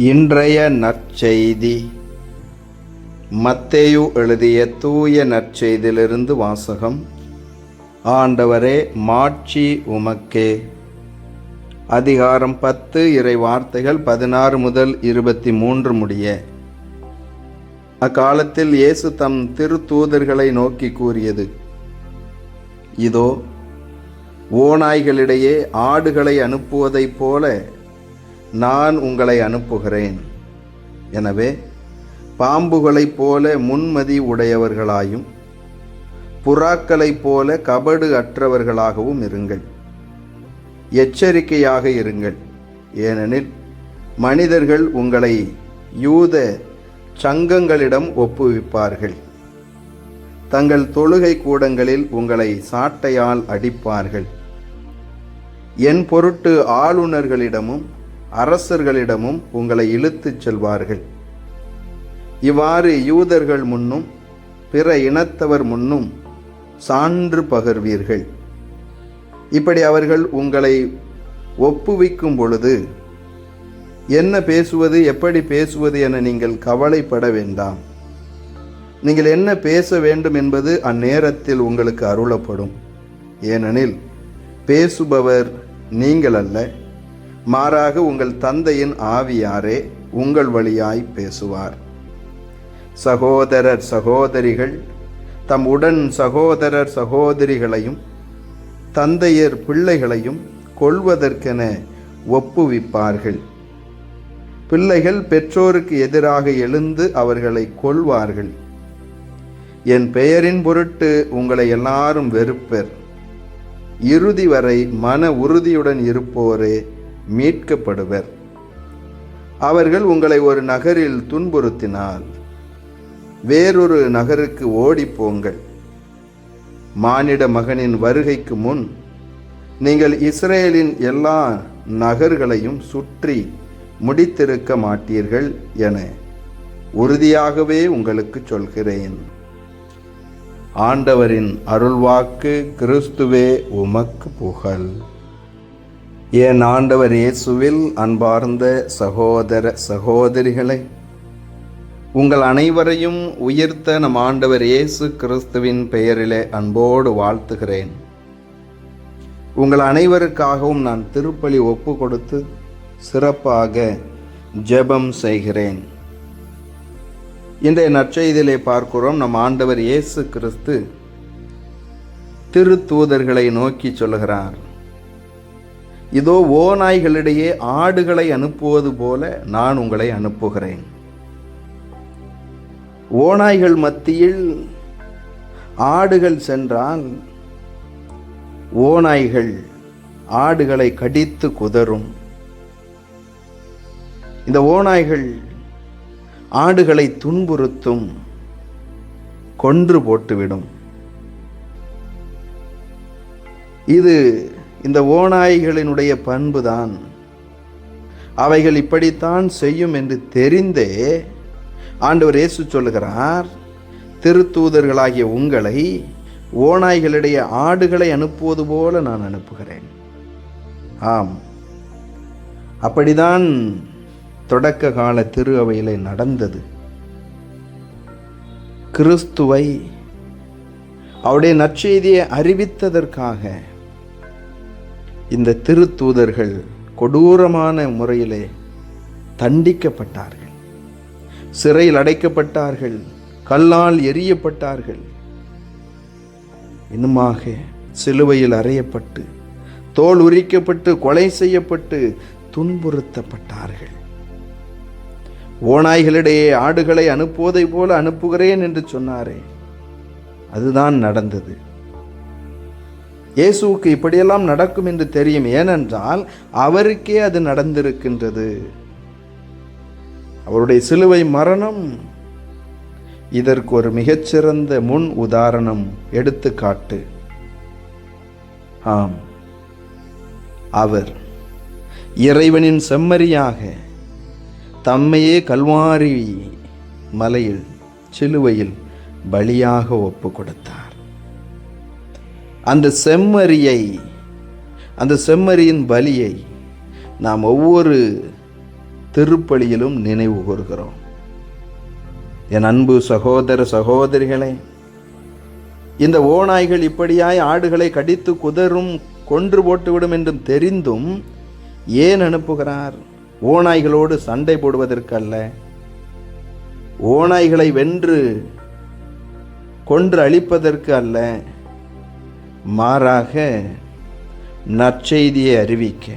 இன்றைய நற்செய்தி. மத்தேயு எழுதிய தூய நற்செய்தியிலிருந்து வாசகம். ஆண்டவரே மாட்சி உமக்கே. அதிகாரம் பத்து இறை வார்த்தைகள் பதினாறு முதல் இருபத்தி மூன்று முடிய. அக்காலத்தில் இயேசு தம் திருத்தூதர்களை நோக்கி கூறியது இதோ ஓநாய்களிடையே ஆடுகளை அனுப்புவதைப் போல நான் உங்களை அனுப்புகிறேன். எனவே பாம்புகளைப் போல முன்மதி உடையவர்களாயும் புறாக்களைப் போல கபடு அற்றவர்களாகவும் இருங்கள். எச்சரிக்கையாக இருங்கள். ஏனெனில் மனிதர்கள் உங்களை யூத சங்கங்களிடம் ஒப்புவிப்பார்கள். தங்கள் தொழுகை கூடங்களில் உங்களை சாட்டையால் அடிப்பார்கள். என் பொருட்டு ஆளுநர்களிடமும் அரசர்களிடமும் உங்களை இழுத்துச் செல்வார்கள். இவ்வாறு யூதர்கள் முன்னும் பிற இனத்தவர் முன்னும் சான்று பகர்வீர்கள். இப்படி அவர்கள் உங்களை ஒப்புவிக்கும் பொழுது என்ன பேசுவது எப்படி பேசுவது என நீங்கள் கவலைப்பட வேண்டாம். நீங்கள் என்ன பேச வேண்டும் என்பது அந்நேரத்தில் உங்களுக்கு அருளப்படும். ஏனெனில் பேசுபவர் நீங்கள் அல்ல. மாறாக உங்கள் தந்தையின் ஆவியாரே உங்கள் வழியாய் பேசுவார். சகோதரர் சகோதரிகள் தம் உடன் சகோதரர் சகோதரிகளையும் தந்தையர் பிள்ளைகளையும் கொள்வதற்கென ஒப்புவிப்பார்கள். பிள்ளைகள் பெற்றோருக்கு எதிராக எழுந்து அவர்களை கொள்வார்கள் என் பெயரின் பொருட்டு உங்களை எல்லாரும் வெறுப்பர். இறுதி வரை மன உறுதியுடன் இருப்போரே மீட்கப்படுவர். அவர்கள் உங்களை ஒரு நகரில் துன்புறுத்தினால் வேறொரு நகருக்கு ஓடிப்போங்கள் மானிட மகனின் வருகைக்கு முன் நீங்கள் இஸ்ரேலின் எல்லா நகர்களையும் சுற்றி முடித்திருக்க மாட்டீர்கள் என உறுதியாகவே உங்களுக்கு சொல்கிறேன். ஆண்டவரின் அருள்வாக்கு கிறிஸ்துவே உமக்கு புகழ். என் ஆண்டவர் இயேசுவில் அன்பார்ந்த சகோதர சகோதரிகளை உங்கள் அனைவரையும் உயிர்த்த நம் ஆண்டவர் இயேசு கிறிஸ்துவின் பெயரிலே அன்போடு வாழ்த்துகிறேன். உங்கள் அனைவருக்காகவும் நான் திருப்பலி ஒப்பு கொடுத்து சிறப்பாக ஜெபம் செய்கிறேன். இன்றைய நற்செய்தியிலே பார்க்கிறோம் நம் ஆண்டவர் இயேசு கிறிஸ்து திருத்தூதர்களை நோக்கி சொல்லுகிறார். இதோ ஓநாய்களிடையே ஆடுகளை அனுப்புவது போல நான் உங்களை அனுப்புகிறேன். ஓநாய்கள் மத்தியில் ஆடுகள் சென்றால் ஓநாய்கள் ஆடுகளை கடித்து குதறும். இந்த ஓநாய்கள் ஆடுகளை துன்புறுத்தும் கொன்று போட்டுவிடும். இது இந்த ஓநாய்களினுடைய பண்புதான். அவைகள் இப்படித்தான் செய்யும் என்று தெரிந்தே ஆண்டவர் இயேசு சொல்லுகிறார் திருத்தூதர்களாகிய உங்களை ஓநாய்களிடையே ஆடுகளை அனுப்புவது போல நான் அனுப்புகிறேன். ஆம். அப்படிதான் தொடக்க கால திரு அவையிலே நடந்தது. கிறிஸ்துவை அவருடைய நற்செய்தியை அறிவித்ததற்காக இந்த திருத்தூதர்கள் கொடூரமான முறையிலே தண்டிக்கப்பட்டார்கள். சிறையில் அடைக்கப்பட்டார்கள் கல்லால் எரியப்பட்டார்கள் இன்னுமாக சிலுவையில் அறையப்பட்டு தோல் உரிக்கப்பட்டு கொலை செய்யப்பட்டு துன்புறுத்தப்பட்டார்கள். ஓநாய்களிடையே ஆடுகளை அனுப்புவதை போல அனுப்புகிறேன் என்று சொன்னாரே. அதுதான் நடந்தது. இயேசுவுக்கு இப்படியெல்லாம் நடக்கும் என்று தெரியும். ஏனென்றால் அவருக்கே அது நடந்திருக்கின்றது. அவருடைய சிலுவை மரணம் இதற்கு ஒரு மிகச்சிறந்த முன் உதாரணம் எடுத்துக்காட்டு. ஆம். அவர் இறைவனின் செம்மறியாக தம்மையே கல்வாரி மலையில் சிலுவையில் பலியாக ஒப்பு கொடுத்தார் அந்த செம்மறியை அந்த செம்மறியின் பலியை நாம் ஒவ்வொரு திருப்பலியிலும் நினைவு கூறுகிறோம். என் அன்பு சகோதர சகோதரிகளே இந்த ஓநாய்கள் இப்படியாய் ஆடுகளை கடித்து குதறும் கொன்று போட்டுவிடும் என்றும் தெரிந்தும் ஏன் அனுப்புகிறார்? ஓநாய்களோடு சண்டை போடுவதற்கல்ல. ஓநாய்களை வென்று கொன்று அழிப்பதற்கு அல்ல. மாறாக நற்செய்தியை அறிவிக்க.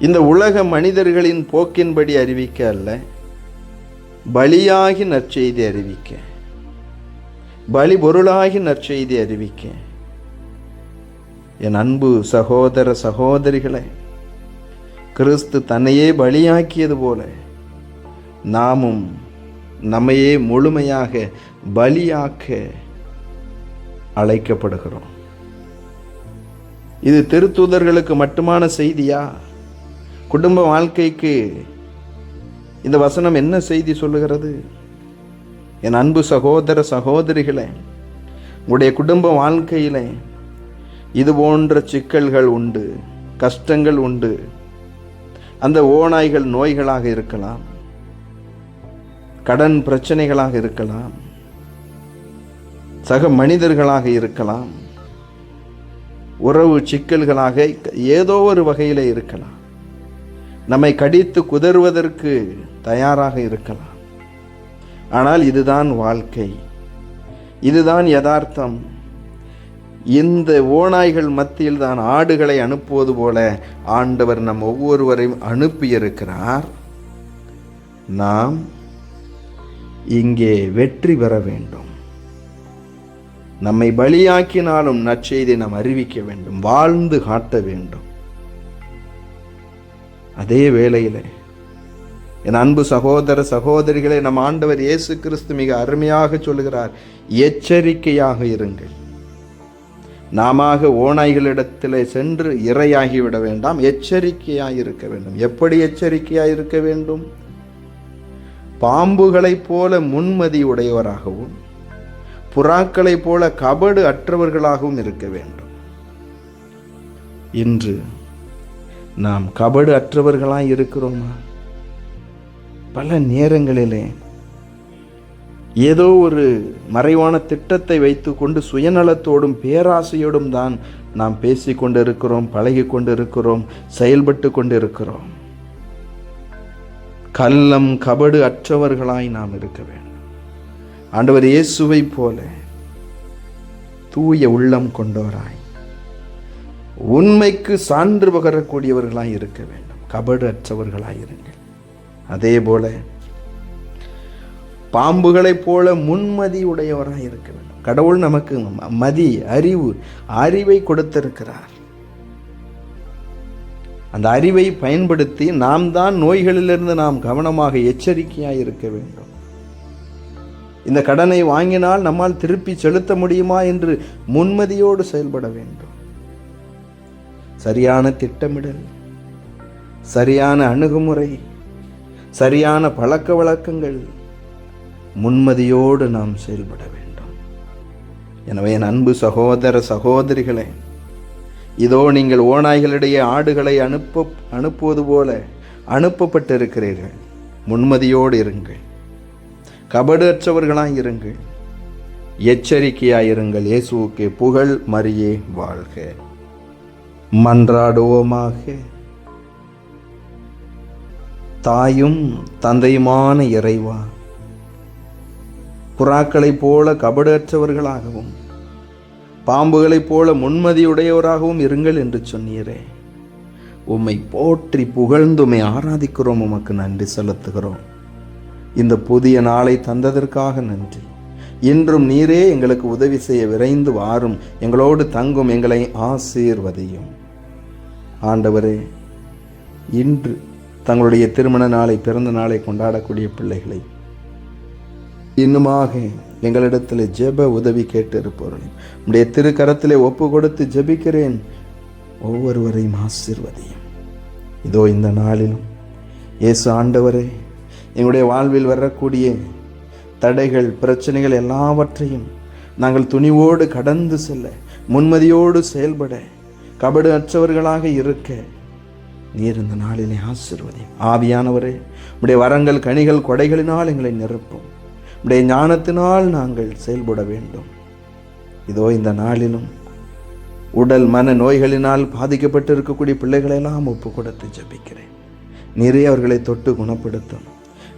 இந்த உலக மனிதர்களின் போக்கின்படி அறிவிக்க அல்ல பலியாகி நற்செய்தி அறிவிக்க. பலி பொருளாகி நற்செய்தி அறிவிக்க. என் அன்பு சகோதர சகோதரிகளை கிறிஸ்து தன்னையே பலியாக்கியது போல நாமும் நம்மையே முழுமையாக பலியாக்க அழைக்கப்படுகிறோம். இது திருத்தூதர்களுக்கு மட்டுமான செய்தியா? குடும்ப வாழ்க்கைக்கு இந்த வசனம் என்ன செய்தி சொல்லுகிறது? என் அன்பு சகோதர சகோதரிகளே உங்களுடைய குடும்ப வாழ்க்கையிலே இது போன்ற சிக்கல்கள் உண்டு கஷ்டங்கள் உண்டு. அந்த ஓநாய்கள் நோய்களாக இருக்கலாம் கடன் பிரச்சனைகளாக இருக்கலாம் சக மனிதர்களாக இருக்கலாம். உறவு சிக்கல்களாக ஏதோ ஒரு வகையில் இருக்கலாம். நம்மை கடித்து குதறுவதற்கு தயாராக இருக்கலாம். ஆனால் இதுதான் வாழ்க்கை. இதுதான் யதார்த்தம். இந்த ஓநாய்கள் மத்தியில் தான் ஆடுகளை அனுப்புவது போல ஆண்டவர் நம் ஒவ்வொருவரையும் அனுப்பியிருக்கிறார். நாம் இங்கே வெற்றி பெற வேண்டும். நம்மை பலியாக்கினாலும் நற்செய்தி நாம் அறிவிக்க வேண்டும் வாழ்ந்து காட்ட வேண்டும். அதே வேளையில் என் அன்பு சகோதர சகோதரிகளை நம் ஆண்டவர் இயேசு கிறிஸ்து மிக அருமையாக சொல்லுகிறார் எச்சரிக்கையாக இருங்கள். நாம ஓநாய்களிடத்தில் சென்று இரையாகிவிட வேண்டாம் எச்சரிக்கையாக இருக்க வேண்டும். எப்படி எச்சரிக்கையாக இருக்க வேண்டும்? பாம்புகளைப் போல முன்மதி உடையவராகவும் புறாக்களைப் போல கபடு அற்றவர்களாகவும் இருக்க வேண்டும். இன்று நாம் கபடு அற்றவர்களாக இருக்கிறோமா? பல நேரங்களிலே ஏதோ ஒரு மறைவான திட்டத்தை வைத்துக்கொண்டு சுயநலத்தோடும் பேராசையோடும் தான் நாம் பேசிக் கொண்டிருக்கிறோம் பழகி கொண்டிருக்கிறோம் செயல்பட்டு கொண்டிருக்கிறோம். கள்ளம் கபடு அற்றவர்களாய் நாம் இருக்க வேண்டும். ஆண்டவர் இயேசுவை போல தூய உள்ளம் கொண்டவராய் உண்மைக்கு சான்று பகரக்கூடியவர்களாய் இருக்க வேண்டும். கபடற்றவர்களாய் இருங்கள். அதே போல பாம்புகளைப் போல முன்மதி உடையவராக இருக்க வேண்டும். கடவுள் நமக்கு மதி அறிவு அறிவை கொடுத்திருக்கிறார். அந்த அறிவை பயன்படுத்தி நாம் தான் நோய்களிலிருந்து நாம் கவனமாக எச்சரிக்கையாக இருக்க வேண்டும். இந்த கடனை வாங்கினால் நம்மால் திருப்பி செலுத்த முடியுமா என்று முன்மதியோடு செயல்பட வேண்டும். சரியான திட்டமிடல் சரியான அணுகுமுறை சரியான பழக்க வழக்கங்கள் முன்மதியோடு நாம் செயல்பட வேண்டும். எனவே என் அன்பு சகோதர சகோதரிகளே இதோ நீங்கள் ஓநாய்களிடையே ஆடுகளை அனுப்ப அனுப்புவது போல அனுப்பப்பட்டிருக்கிறீர்கள். முன்மதியோடு இருங்கள். கபடற்றவர்களாக இருங்கள். எச்சரிக்கையாக இருங்கள் இயேசுவுக்கு புகழ் மரியே வாழ்க. மன்றாடுவோமாக. தாயும் தந்தையுமான இறைவா புறாக்களைப் போல கபடற்றவர்களாகவும் பாம்புகளைப் போல முன்மதியுடையவராகவும் இருங்கள் என்று சொன்னீரே. உம்மை போற்றி புகழ்ந்துமை ஆராதிக்கிறோம். உமக்கு நன்றி செலுத்துகிறோம். இந்த புதிய நாளை தந்ததற்காக நன்றி. இன்றும் நீரே எங்களுக்கு உதவி செய்ய விரைந்து வாரும். எங்களோடு தங்கும் எங்களை ஆசீர்வதியும். ஆண்டவரே இன்று தங்களுடைய திருமண நாளை பிறந்த நாளை கொண்டாடக்கூடிய பிள்ளைகளை இன்னுமாக எங்களிடத்தில் ஜெப உதவி கேட்டு இருப்பவர்களையும் உடைய திருக்கரத்திலே ஒப்பு கொடுத்து ஜெபிக்கிறேன். ஒவ்வொருவரையும் ஆசிர்வதியும். இதோ இந்த நாளிலும் இயேசு ஆண்டவரே எங்களுடைய வாழ்வில் வரக்கூடிய தடைகள் பிரச்சனைகள் எல்லாவற்றையும் நாங்கள் துணிவோடு கடந்து செல்ல முன்மதியோடு செயல்பட கபடு அற்றவர்களாக இருக்க நீர் இந்த நாளிலே ஆசிர்வதி ஆவியானவரே உடைய வரங்கள் கனிகள் கொடைகளினால் எங்களை நிரப்பும். உடைய ஞானத்தினால் நாங்கள் செயல்பட வேண்டும். இதோ இந்த நாளிலும் உடல் மன நோய்களினால் பாதிக்கப்பட்டு இருக்கக்கூடிய பிள்ளைகளெல்லாம் ஒப்பு கொடுத்து ஜபிக்கிறேன். நிறைய அவர்களை தொட்டு குணப்படுத்தும்.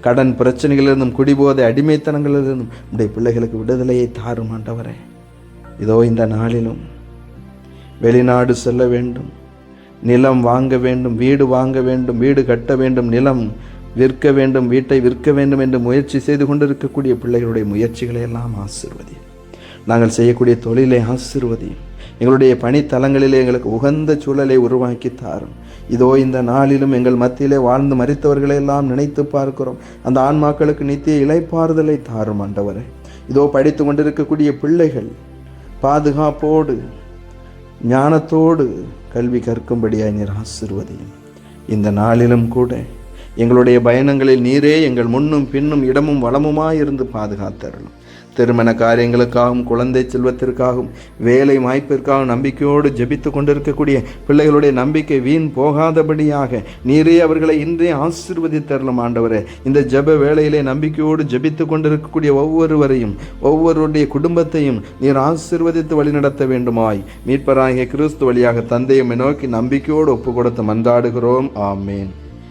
கடன் பிரச்சனைகளிலிருந்தும் குடிபோதை அடிமைத்தனங்களிலிருந்தும் உடைய பிள்ளைகளுக்கு விடுதலையை தாரும் ஆண்டவரே. இதோ இந்த நாளிலும் வெளிநாடு செல்ல வேண்டும் நிலம் வாங்க வேண்டும் வீடு வாங்க வேண்டும் வீடு கட்ட வேண்டும் நிலம் விற்க வேண்டும் வீட்டை விற்க வேண்டும் என்று முயற்சி செய்து கொண்டிருக்கக்கூடிய பிள்ளைகளுடைய முயற்சிகளை எல்லாம் ஆசிர்வதி. நாங்கள் செய்யக்கூடிய தொழிலை ஆசிர்வதியும் எங்களுடைய பணித்தலங்களிலே எங்களுக்கு உகந்த சூழலை உருவாக்கி தாரும். இதோ இந்த நாளிலும் எங்கள் மத்தியிலே வாழ்ந்து மறித்தவர்களை எல்லாம் நினைத்து பார்க்கிறோம். அந்த ஆன்மாக்களுக்கு நித்திய இலைப்பாறுதலை தாரும் ஆண்டவரே. இதோ படித்து கொண்டிருக்கக்கூடிய பிள்ளைகள் பாதுகாப்போடு ஞானத்தோடு கல்வி கற்கும்படியாய் நீர் ஆசிர்வதையும். இந்த நாளிலும் கூட எங்களுடைய பயணங்களில் நீரே எங்கள் முன்னும் பின்னும் இடமும் வளமுமாயிருந்து பாதுகாத்தரலும் திருமண காரியங்களுக்காகவும் குழந்தை செல்வத்திற்காகவும் வேலை வாய்ப்பிற்காகவும் நம்பிக்கையோடு ஜெபித்து கொண்டிருக்கக்கூடிய பிள்ளைகளுடைய நம்பிக்கை வீண் போகாதபடியாக நீரே அவர்களை இன்றே ஆசிர்வதித்தரலும் ஆண்டவரே. இந்த ஜெப வேளையிலே நம்பிக்கையோடு ஜெபித்து கொண்டிருக்கக்கூடிய ஒவ்வொருவரையும் ஒவ்வொருடைய குடும்பத்தையும் நீர் ஆசிர்வதித்து வழிநடத்த வேண்டுமாய். மீட்பராகிய கிறிஸ்து வழியாக தந்தையை நோக்கி நம்பிக்கையோடு ஒப்பு கொடுத்து மன்றாடுகிறோம். ஆமேன்.